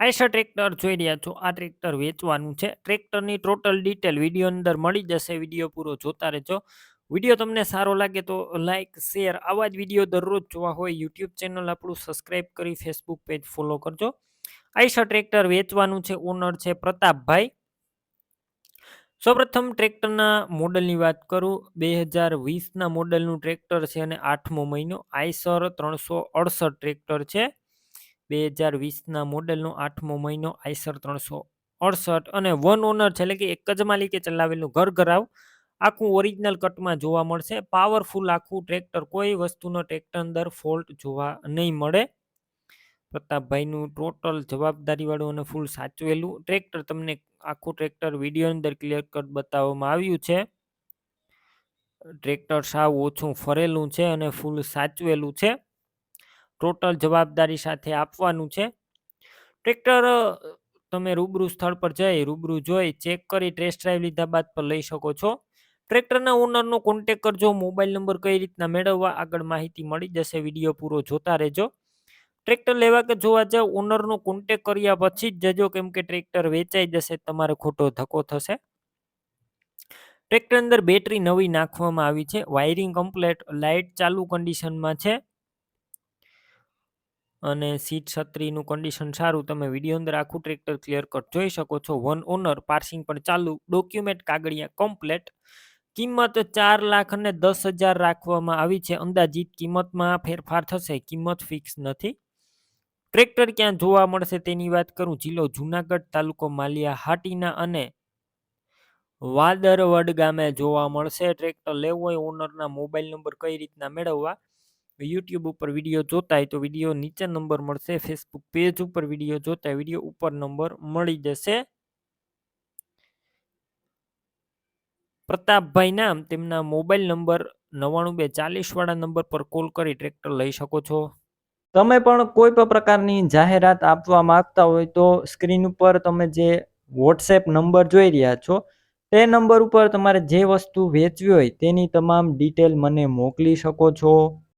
Eicher tractor જોઈ રહ્યા છો. આ ટ્રેક્ટર વેચવાનું છે. ટ્રેક્ટરની ટોટલ ડિટેલ વીડિયો અંદર મળી જશે. વીડિયો પૂરો જોતા રહેજો. વીડિયો તમને સારો લાગે તો લાઇક શેર આવા જ વીડિયો દરરોજ જોવા હોય યુટ્યુબ ચેનલ આપણું સબસ્ક્રાઇબ કરી ફેસબુક પેજ ફોલો કરજો. આઈસર ટ્રેક્ટર વેચવાનું છે. ઓનર છે પ્રતાપભાઈ. સૌપ્રથમ ટ્રેક્ટરના મોડલની વાત કરું. બે હજાર વીસના મોડલનું ટ્રેક્ટર છે અને આઠમો મહિનો. આઈસર ત્રણસો અડસઠ ટ્રેક્ટર છે. બે હજાર વીસના મોડલનો આઠમો મહિનો આઈસર ત્રણસો અડસઠ અને વન ઓનર છે એટલે કે એક જ માલિકે ચલાવેલું ઘર ઘરાવ આખું ઓરિજિનલ કટમાં જોવા મળશે. પાવરફુલ આખું ટ્રેક્ટર, કોઈ વસ્તુનો ટ્રેક્ટર અંદર ફોલ્ટ જોવા નહીં મળે. પ્રતાપભાઈનું ટોટલ જવાબદારીવાળું અને ફૂલ સાચવેલું ટ્રેક્ટર તમને આખું ટ્રેક્ટર વીડિયો અંદર ક્લિયર કટ બતાવવામાં આવ્યું છે. ટ્રેક્ટર સાવ ઓછું ફરેલું છે અને ફૂલ સાચવેલું છે. ટોટલ જવાબદારી સાથે આપવાનું છે. ટ્રેક્ટર તમે રૂબરૂ સ્થળ પર જઈ, રૂબરૂ જોઈ, ચેક કરી, ટેસ્ટ ડ્રાઈવ લીધા બાદ પર લઈ શકો છો. ટ્રેક્ટરના ઓનરનો કોન્ટેક કરજો, મોબાઈલ નંબર કઈ રીતના મેળવવા, આગળ માહિતી મળી જશે, વીડિયો પૂરો જોતા રહેજો. ટ્રેક્ટર લેવા કે જોવા જાવ, ઓનરનો કોન્ટેક કર્યા પછી જ જજો, કેમ કે ટ્રેક્ટર વેચાઈ જશે, તમારે ખોટો ધક્કો થશે. ટ્રેક્ટર અંદર બેટરી નવી નાખવામાં આવી છે, વાયરિંગ કમ્પ્લેટ લાઇટ ચાલુ કન્ડિશનમાં છે. અને સીટ છત્રીનું કન્ડિશન સારું, તમે વીડિયો અંદર આખું ટ્રેક્ટર ક્લિયર કટ જોઈ શકો છો. વન ઓનર પાર્સિંગ પણ ચાલુ ડોક્યુમેન્ટ કાગળિયા કમ્પ્લેટ કિંમત ચાર લાખ અને દસ હજાર રાખવામાં આવી છે. અંદાજિત કિંમતમાં ફેરફાર થશે, કિંમત ફિક્સ નથી. ટ્રેક્ટર ક્યાં જોવા મળશે તેની વાત કરું. જિલ્લો જુનાગઢ, તાલુકો માલિયા હાટીના અને વાદરવડ ગામે જોવા મળશે. ટ્રેક્ટર લેવું હોય ઓનરના મોબાઈલ નંબર કઈ રીતના મેળવવા? યુટ્યુબ ઉપર વીડિયો જોતા હોય તો વીડિયો નીચે નંબર મળશે ફેસબુક પેજ ઉપર વીડિયો જોતા વીડિયો ઉપર નંબર મળી જશે. પ્રતાપભાઈ નામ, તેમના મોબાઈલ નંબર નવ્વાણું બે ચાલીસ વાળા નંબર પર કોલ કરી ટ્રેક્ટર લઈ શકો છો. તમે પણ કોઈ પણ પ્રકારની જાહેરાત આપવા માંગતા હોય તો સ્ક્રીન ઉપર તમે જે વોટ્સએપ નંબર જોઈ રહ્યા છો, તે નંબર ઉપર તમારે જે વસ્તુ વેચવી હોય તેની તમામ ડિટેલ મને મોકલી શકો છો.